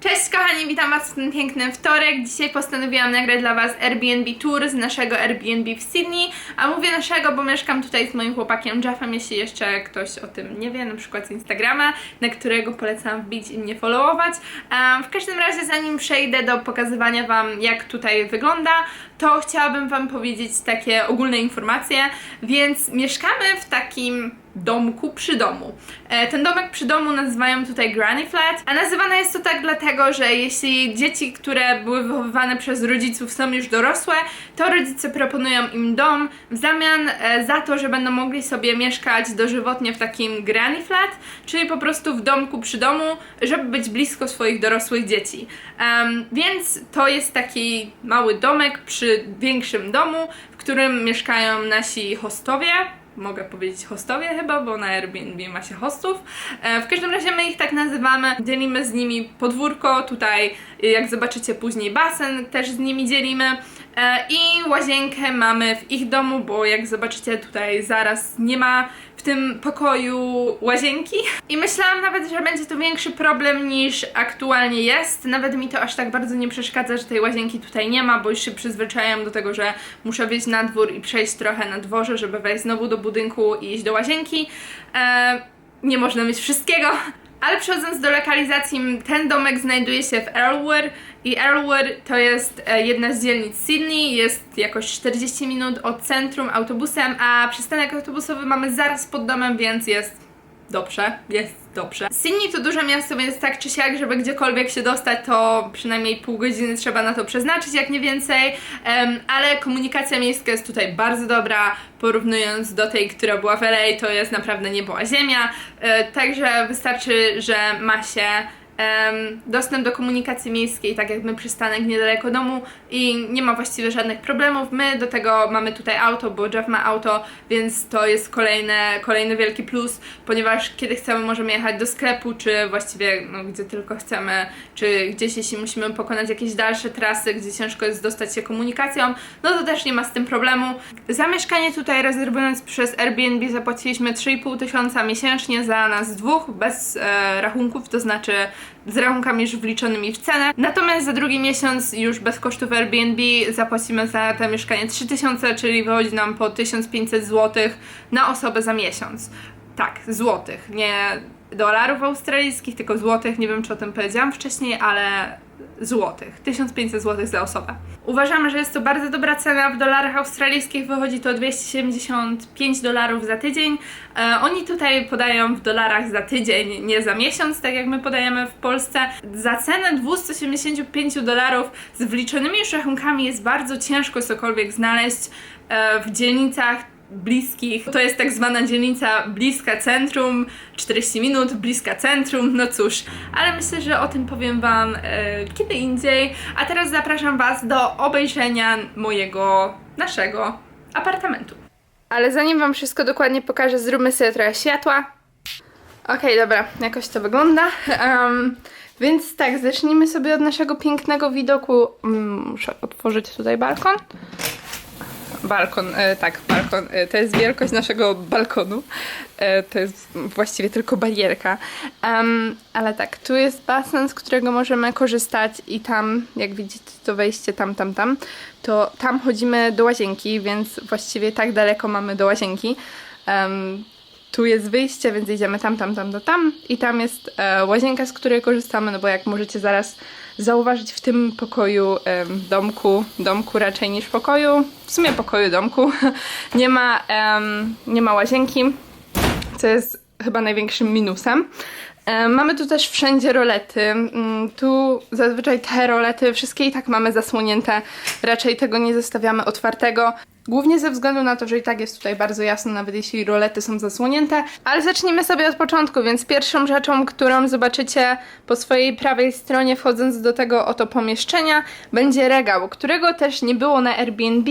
Cześć kochani, witam was w ten piękny wtorek. Dzisiaj postanowiłam nagrać dla was Airbnb Tour z naszego Airbnb w Sydney. A mówię naszego, bo mieszkam tutaj z moim chłopakiem Jeffem, jeśli jeszcze ktoś o tym nie wie, na przykład z Instagrama, na którego polecam wbić i mnie followować. W każdym razie, zanim przejdę do pokazywania wam jak tutaj wygląda, to chciałabym wam powiedzieć takie ogólne informacje, więc mieszkamy w takim domku przy domu. E, Ten domek przy domu nazywają tutaj Granny Flat, a nazywane jest to tak dlatego, że jeśli dzieci, które były wychowywane przez rodziców są już dorosłe, to rodzice proponują im dom w zamian e, za to, że będą mogli sobie mieszkać dożywotnie w takim Granny Flat, czyli po prostu w domku przy domu, żeby być blisko swoich dorosłych dzieci. Em, więc to jest taki mały domek przy większym domu, w którym mieszkają nasi hostowie, mogę powiedzieć hostowie chyba, bo na Airbnb ma się hostów. E, w każdym razie my ich tak nazywamy. Dzielimy z nimi podwórko, tutaj y, jak zobaczycie później basen też z nimi dzielimy. E, I łazienkę mamy w ich domu, bo jak zobaczycie tutaj zaraz nie ma w tym pokoju łazienki. I myślałam nawet, że będzie to większy problem niż aktualnie jest. Nawet mi to aż tak bardzo nie przeszkadza, że tej łazienki tutaj nie ma, bo już się przyzwyczajam do tego, że muszę wyjść na dwór i przejść trochę na dworze, żeby wejść znowu do budynku i iść do łazienki. E, nie można mieć wszystkiego. Ale przechodząc do lokalizacji, ten domek znajduje się w Earlware i Earlware to jest e, jedna z dzielnic Sydney, jest jakoś 40 minut od centrum autobusem, a przystanek autobusowy mamy zaraz pod domem, więc jest dobrze, jest dobrze. Sydney to duże miasto, więc tak czy siak, żeby gdziekolwiek się dostać, to przynajmniej pół godziny trzeba na to przeznaczyć, jak nie więcej, Em, ale komunikacja miejska jest tutaj bardzo dobra, porównując do tej, która była w LA, to jest naprawdę niebo a ziemia, E, także wystarczy, że ma się dostęp do komunikacji miejskiej, tak jak my przystanek niedaleko domu i nie ma właściwie żadnych problemów. My do tego mamy tutaj auto, bo Jeff ma auto, więc to jest kolejne, kolejny wielki plus, ponieważ kiedy chcemy możemy jechać do sklepu, czy właściwie no, gdzie tylko chcemy, czy gdzieś jeśli musimy pokonać jakieś dalsze trasy, gdzie ciężko jest dostać się komunikacją, no to też nie ma z tym problemu. Za mieszkanie tutaj rezerwując przez Airbnb zapłaciliśmy 3,5 tysiąca miesięcznie za nas dwóch, bez e, rachunków, to znaczy z rachunkami już wliczonymi w cenę. Natomiast za drugi miesiąc już bez kosztów Airbnb zapłacimy za to mieszkanie 3000, czyli wychodzi nam po 1500 zł na osobę za miesiąc. Tak, złotych, nie dolarów australijskich, tylko złotych. Nie wiem, czy o tym powiedziałam wcześniej, ale złotych. 1500 zł za osobę. Uważamy, że jest to bardzo dobra cena. W dolarach australijskich wychodzi to 275 dolarów za tydzień. E, oni tutaj podają w dolarach za tydzień, nie za miesiąc, tak jak my podajemy w Polsce. Za cenę 275 dolarów z wliczonymi już rachunkami jest bardzo ciężko cokolwiek znaleźć e, w dzielnicach bliskich. To jest tak zwana dzielnica bliska centrum, 40 minut bliska centrum, no cóż, ale myślę, że o tym powiem Wam e, kiedy indziej. A teraz zapraszam Was do obejrzenia mojego, naszego apartamentu. Ale zanim Wam wszystko dokładnie pokażę, zróbmy sobie trochę światła. Okej, dobra, jakoś to wygląda. Em, więc tak, zacznijmy sobie od naszego pięknego widoku. Mm, Muszę otworzyć tutaj balkon balkon, e, tak, balkon, e, to jest wielkość naszego balkonu. E, to jest właściwie tylko barierka. Em, ale tak, tu jest basen, z którego możemy korzystać i tam, jak widzicie, to wejście tam, tam, tam, to tam chodzimy do łazienki, więc właściwie tak daleko mamy do łazienki. Em, tu jest wyjście, więc idziemy tam, tam, tam, do tam i tam jest e, łazienka, z której korzystamy, no bo jak możecie zaraz zauważyć w tym pokoju, em, domku, domku raczej niż pokoju, w sumie pokoju, domku, nie ma, em, nie ma łazienki, co jest chyba największym minusem. Mamy tu też wszędzie rolety. Mm, Tu zazwyczaj te rolety wszystkie i tak mamy zasłonięte. Raczej tego nie zostawiamy otwartego. Głównie ze względu na to, że i tak jest tutaj bardzo jasno, nawet jeśli rolety są zasłonięte. Ale zacznijmy sobie od początku, więc pierwszą rzeczą, którą zobaczycie po swojej prawej stronie, wchodząc do tego oto pomieszczenia, będzie regał, którego też nie było na Airbnb.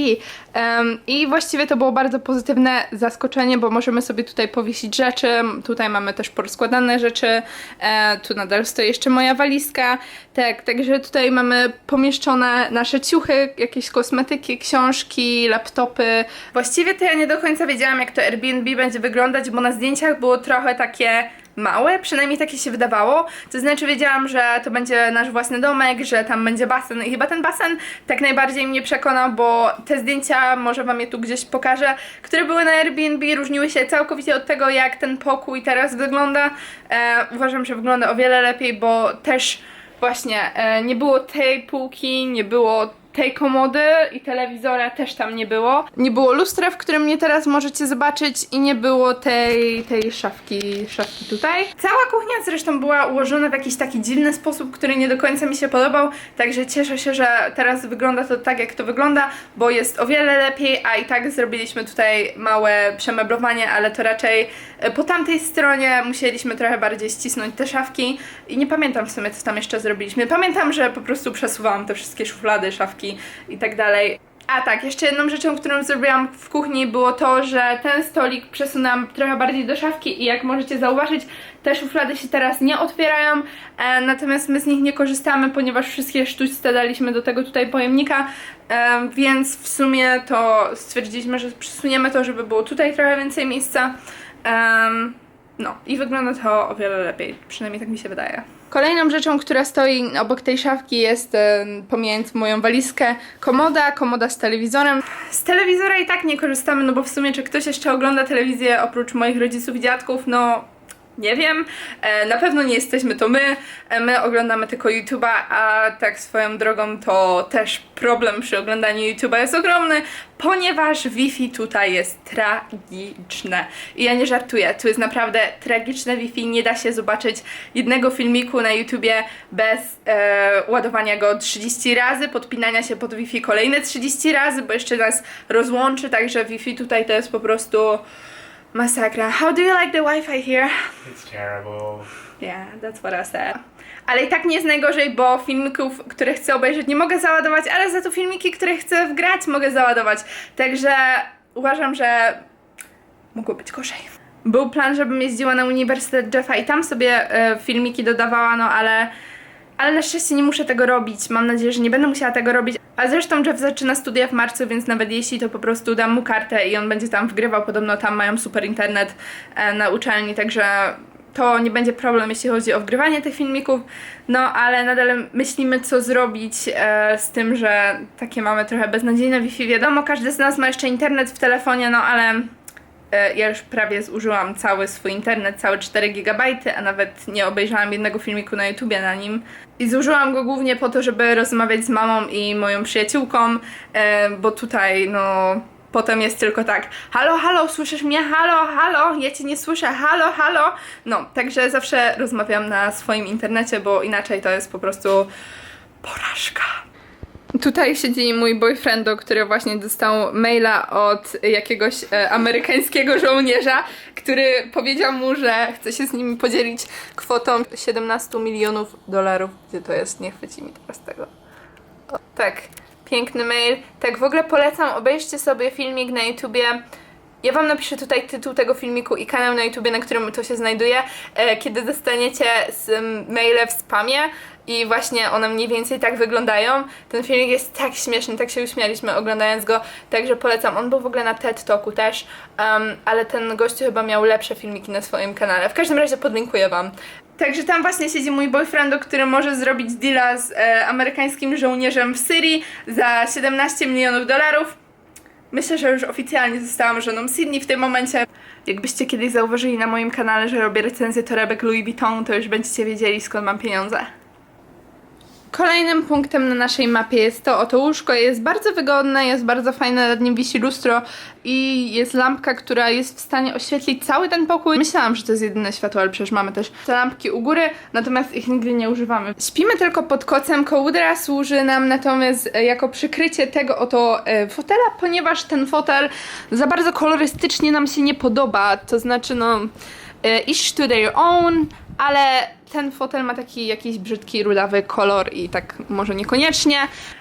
Em, I właściwie to było bardzo pozytywne zaskoczenie, bo możemy sobie tutaj powiesić rzeczy. Tutaj mamy też porozkładane rzeczy. E, tu nadal stoi jeszcze moja walizka. Tak, także tutaj mamy pomieszczone nasze ciuchy, jakieś kosmetyki, książki, laptopy. Właściwie to ja nie do końca wiedziałam, jak to Airbnb będzie wyglądać, bo na zdjęciach było trochę takie małe, przynajmniej takie się wydawało. To znaczy wiedziałam, że to będzie nasz własny domek, że tam będzie basen i chyba ten basen tak najbardziej mnie przekonał, bo te zdjęcia, może wam je tu gdzieś pokażę, które były na Airbnb, różniły się całkowicie od tego, jak ten pokój teraz wygląda. E, uważam, że wygląda o wiele lepiej, bo też właśnie e, nie było tej półki, nie było tej komody i telewizora też tam nie było. Nie było lustra, w którym mnie teraz możecie zobaczyć i nie było tej, tej szafki, szafki tutaj. Cała kuchnia zresztą była ułożona w jakiś taki dziwny sposób, który nie do końca mi się podobał, także cieszę się, że teraz wygląda to tak, jak to wygląda, bo jest o wiele lepiej, a i tak zrobiliśmy tutaj małe przemeblowanie, ale to raczej e, po tamtej stronie musieliśmy trochę bardziej ścisnąć te szafki i nie pamiętam w sumie, co tam jeszcze zrobiliśmy. Pamiętam, że po prostu przesuwałam te wszystkie szuflady, szafki i tak dalej. A tak, jeszcze jedną rzeczą, którą zrobiłam w kuchni było to, że ten stolik przesunęłam trochę bardziej do szafki i jak możecie zauważyć, te szuflady się teraz nie otwierają, e, natomiast my z nich nie korzystamy, ponieważ wszystkie sztućce daliśmy do tego tutaj pojemnika, e, więc w sumie to stwierdziliśmy, że przesuniemy to, żeby było tutaj trochę więcej miejsca. Em, no i wygląda to o wiele lepiej, przynajmniej tak mi się wydaje. Kolejną rzeczą, która stoi obok tej szafki jest, e, pomijając moją walizkę, komoda, komoda z telewizorem. Z telewizora i tak nie korzystamy, no bo w sumie czy ktoś jeszcze ogląda telewizję oprócz moich rodziców i dziadków, no nie wiem, e, na pewno nie jesteśmy to my, e, my oglądamy tylko YouTube'a, a tak swoją drogą to też problem przy oglądaniu YouTube'a jest ogromny, ponieważ Wi-Fi tutaj jest tragiczne. I ja nie żartuję, tu jest naprawdę tragiczne Wi-Fi, nie da się zobaczyć jednego filmiku na YouTubie bez e, ładowania go 30 razy, podpinania się pod Wi-Fi kolejne 30 razy, bo jeszcze nas rozłączy, także Wi-Fi tutaj to jest po prostu masakra. How do you like the Wi-Fi here? It's terrible. Yeah, that's what I said. Ale i tak nie jest najgorzej, bo filmików, które chcę obejrzeć, nie mogę załadować, ale za to filmiki, które chcę wgrać, mogę załadować. Także uważam, że mogło być gorzej. Był plan, żebym jeździła na Uniwersytet Jeffa i tam sobie e, filmiki dodawała, no ale, ale na szczęście nie muszę tego robić. Mam nadzieję, że nie będę musiała tego robić. A zresztą Jeff zaczyna studia w marcu, więc nawet jeśli to po prostu dam mu kartę i on będzie tam wgrywał, podobno tam mają super internet e, na uczelni, także to nie będzie problem, jeśli chodzi o wgrywanie tych filmików, no ale nadal myślimy, co zrobić e, z tym, że takie mamy trochę beznadziejne Wi-Fi. Wiadomo, każdy z nas ma jeszcze internet w telefonie, no ale e, ja już prawie zużyłam cały swój internet, całe 4 GB, a nawet nie obejrzałam jednego filmiku na YouTubie na nim. I zużyłam go głównie po to, żeby rozmawiać z mamą i moją przyjaciółką, e, bo tutaj, no, potem jest tylko tak, halo, halo, słyszysz mnie? Halo, halo, ja cię nie słyszę, halo, halo. No, także zawsze rozmawiam na swoim internecie, bo inaczej to jest po prostu porażka. Tutaj siedzi mój boyfriendo, który właśnie dostał maila od jakiegoś e, amerykańskiego żołnierza, który powiedział mu, że chce się z nim podzielić kwotą 17 milionów dolarów. Gdzie to jest? Nie chwyci mi teraz tego. O, tak, piękny mail. Tak, w ogóle polecam, obejrzcie sobie filmik na YouTubie. Ja wam napiszę tutaj tytuł tego filmiku i kanał na YouTubie, na którym to się znajduje, e, kiedy dostaniecie z, m, maile w spamie i właśnie one mniej więcej tak wyglądają. Ten filmik jest tak śmieszny, tak się uśmialiśmy oglądając go, także polecam. On był w ogóle na TED Talku też, ale ten gościu chyba miał lepsze filmiki na swoim kanale. W każdym razie podlinkuję wam. Także tam właśnie siedzi mój boyfriend, który może zrobić deala z e, amerykańskim żołnierzem w Syrii za 17 milionów dolarów. Myślę, że już oficjalnie zostałam żoną Sydney w tym momencie. Jakbyście kiedyś zauważyli na moim kanale, że robię recenzję torebek Louis Vuitton, to już będziecie wiedzieli skąd mam pieniądze. Kolejnym punktem na naszej mapie jest to oto łóżko. Jest bardzo wygodne, jest bardzo fajne, nad nim wisi lustro i jest lampka, która jest w stanie oświetlić cały ten pokój. Myślałam, że to jest jedyne światło, ale przecież mamy też te lampki u góry, natomiast ich nigdy nie używamy. Śpimy tylko pod kocem, kołdra służy nam natomiast e, jako przykrycie tego oto e, fotela, ponieważ ten fotel za bardzo kolorystycznie nam się nie podoba, to znaczy no each to their own, ale ten fotel ma taki jakiś brzydki, rudawy kolor i tak może niekoniecznie.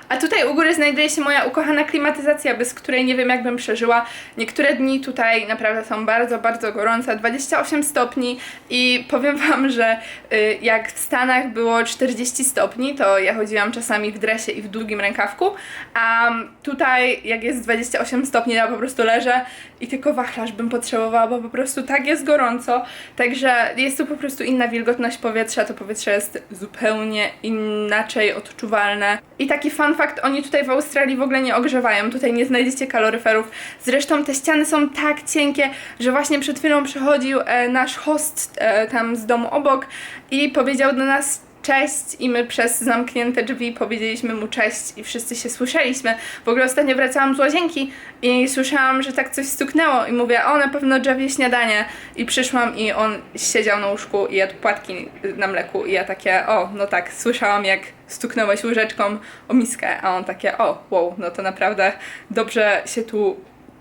A tutaj u góry znajduje się moja ukochana klimatyzacja, bez której nie wiem jakbym przeżyła. Niektóre dni tutaj naprawdę są bardzo, bardzo gorące, 28 stopni i powiem wam, że y, jak w Stanach było 40 stopni, to ja chodziłam czasami w dresie i w długim rękawku, a tutaj jak jest 28 stopni, ja po prostu leżę i tylko wachlarz bym potrzebowała, bo po prostu tak jest gorąco, także jest tu po prostu inna wilgotność powietrza, to powietrze jest zupełnie inaczej odczuwalne. I taki fun fact, oni tutaj w Australii w ogóle nie ogrzewają, tutaj nie znajdziecie kaloryferów. Zresztą te ściany są tak cienkie, że właśnie przed chwilą przychodził e, nasz host e, tam z domu obok i powiedział do nas cześć i my przez zamknięte drzwi powiedzieliśmy mu cześć i wszyscy się słyszeliśmy. W ogóle ostatnio wracałam z łazienki i słyszałam, że tak coś stuknęło i mówię, o na pewno drzewie śniadanie i przyszłam i on siedział na łóżku i jadł płatki na mleku i ja takie, o no tak, słyszałam jak stuknąłeś łyżeczką o miskę, a on takie, o wow, no to naprawdę dobrze się tu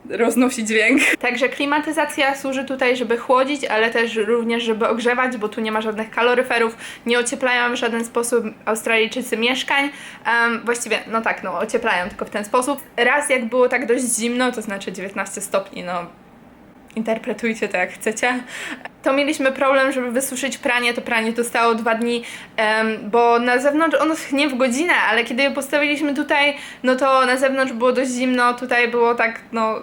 roznosi dźwięk. Także klimatyzacja służy tutaj, żeby chłodzić, ale też również, żeby ogrzewać, bo tu nie ma żadnych kaloryferów, nie ocieplają w żaden sposób Australijczycy mieszkań. Em, właściwie, no tak, no ocieplają tylko w ten sposób. Raz jak było tak dość zimno, to znaczy 19 stopni, no interpretujcie to jak chcecie. To mieliśmy problem, żeby wysuszyć pranie. To pranie to stało dwa dni, bo na zewnątrz ono schnie w godzinę, ale kiedy je postawiliśmy tutaj, no to na zewnątrz było dość zimno, tutaj było tak, no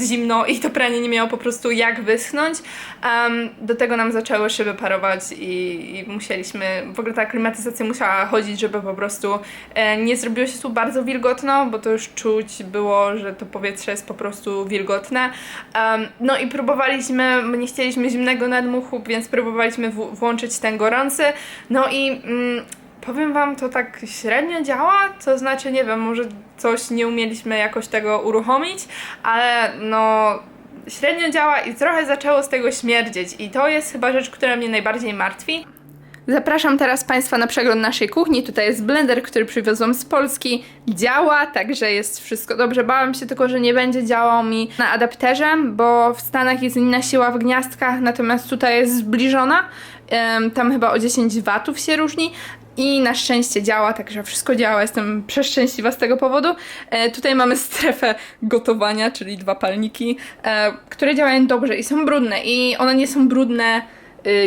zimno i to pranie nie miało po prostu jak wyschnąć. Em, do tego nam zaczęły szyby parować i, i musieliśmy, w ogóle ta klimatyzacja musiała chodzić, żeby po prostu e, nie zrobiło się tu bardzo wilgotno, bo to już czuć było, że to powietrze jest po prostu wilgotne. Em, no i próbowaliśmy, my nie chcieliśmy zimnego nadmuchu, więc próbowaliśmy włączyć ten gorący. No i mm, powiem wam, to tak średnio działa, to znaczy, nie wiem, może coś nie umieliśmy jakoś tego uruchomić, ale no średnio działa i trochę zaczęło z tego śmierdzieć i to jest chyba rzecz, która mnie najbardziej martwi. Zapraszam teraz Państwa na przegląd naszej kuchni. Tutaj jest blender, który przywiozłam z Polski. Działa, także jest wszystko dobrze. Bałam się tylko, że nie będzie działał mi na adapterze, bo w Stanach jest inna siła w gniazdkach, natomiast tutaj jest zbliżona. Tam chyba o 10 watów się różni. I na szczęście działa, także wszystko działa. Jestem przeszczęśliwa z tego powodu. E, tutaj mamy strefę gotowania, czyli dwa palniki, e, które działają dobrze i są brudne. I one nie są brudne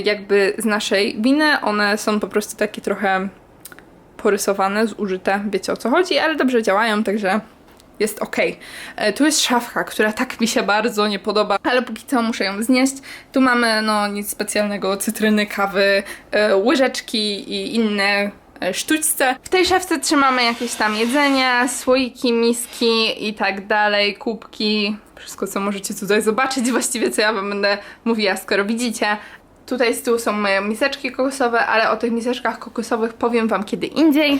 jakby z naszej winy. One są po prostu takie trochę porysowane, zużyte, wiecie o co chodzi, ale dobrze działają, także jest ok. E, tu jest szafka, która tak mi się bardzo nie podoba, ale póki co muszę ją znieść. Tu mamy no nic specjalnego, cytryny, kawy, e, łyżeczki i inne e, sztućce. W tej szafce trzymamy jakieś tam jedzenie, słoiki, miski i tak dalej, kubki, wszystko co możecie tutaj zobaczyć, właściwie co ja wam będę mówiła, skoro widzicie. Tutaj z tyłu są moje miseczki kokosowe, ale o tych miseczkach kokosowych powiem wam kiedy indziej.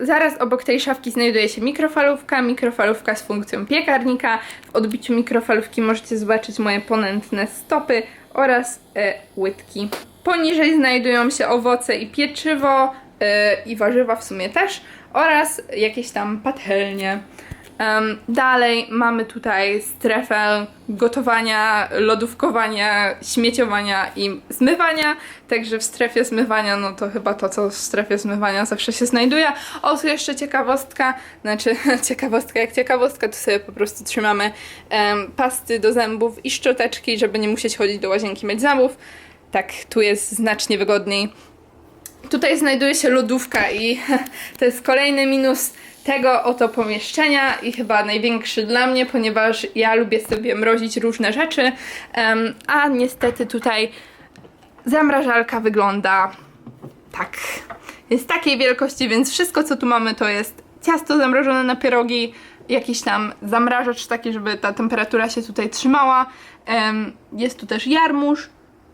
Zaraz obok tej szafki znajduje się mikrofalówka, mikrofalówka z funkcją piekarnika. W odbiciu mikrofalówki możecie zobaczyć moje ponętne stopy oraz e, łydki. Poniżej znajdują się owoce i pieczywo e, i warzywa w sumie też oraz jakieś tam patelnie. Em, dalej mamy tutaj strefę gotowania, lodówkowania, śmieciowania i zmywania. Także w strefie zmywania, no to chyba to, co w strefie zmywania zawsze się znajduje. O, tu jeszcze ciekawostka, znaczy ciekawostka jak ciekawostka, tu sobie po prostu trzymamy em, pasty do zębów i szczoteczki, żeby nie musieć chodzić do łazienki myć zębów. Tak, tu jest znacznie wygodniej. Tutaj znajduje się lodówka i to jest kolejny minus tego oto pomieszczenia i chyba największy dla mnie, ponieważ ja lubię sobie mrozić różne rzeczy, a niestety tutaj zamrażalka wygląda tak. Jest takiej wielkości, więc wszystko co tu mamy to jest ciasto zamrożone na pierogi, jakiś tam zamrażacz taki, żeby ta temperatura się tutaj trzymała. Jest tu też jarmuż,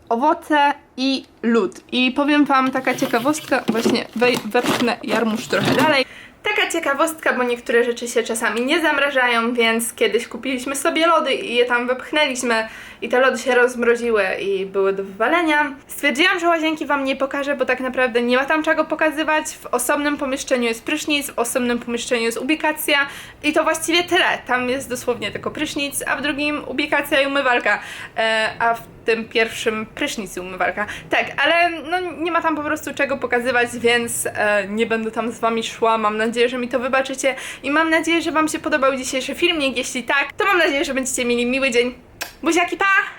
owoce i lód. I powiem wam taka ciekawostka, właśnie wepchnę jarmuż trochę dalej. Taka ciekawostka, bo niektóre rzeczy się czasami nie zamrażają, więc kiedyś kupiliśmy sobie lody i je tam wepchnęliśmy i te lody się rozmroziły i były do wywalenia. Stwierdziłam, że łazienki wam nie pokażę, bo tak naprawdę nie ma tam czego pokazywać. W osobnym pomieszczeniu jest prysznic, w osobnym pomieszczeniu jest ubikacja i to właściwie tyle. Tam jest dosłownie tylko prysznic, a w drugim ubikacja i umywalka. E, a w tym pierwszym prysznicu umywalka. Tak, ale no nie ma tam po prostu czego pokazywać, więc e, nie będę tam z wami szła. Mam nadzieję, że mi to wybaczycie i mam nadzieję, że wam się podobał dzisiejszy filmik. Jeśli tak, to mam nadzieję, że będziecie mieli miły dzień. Buziaki, pa!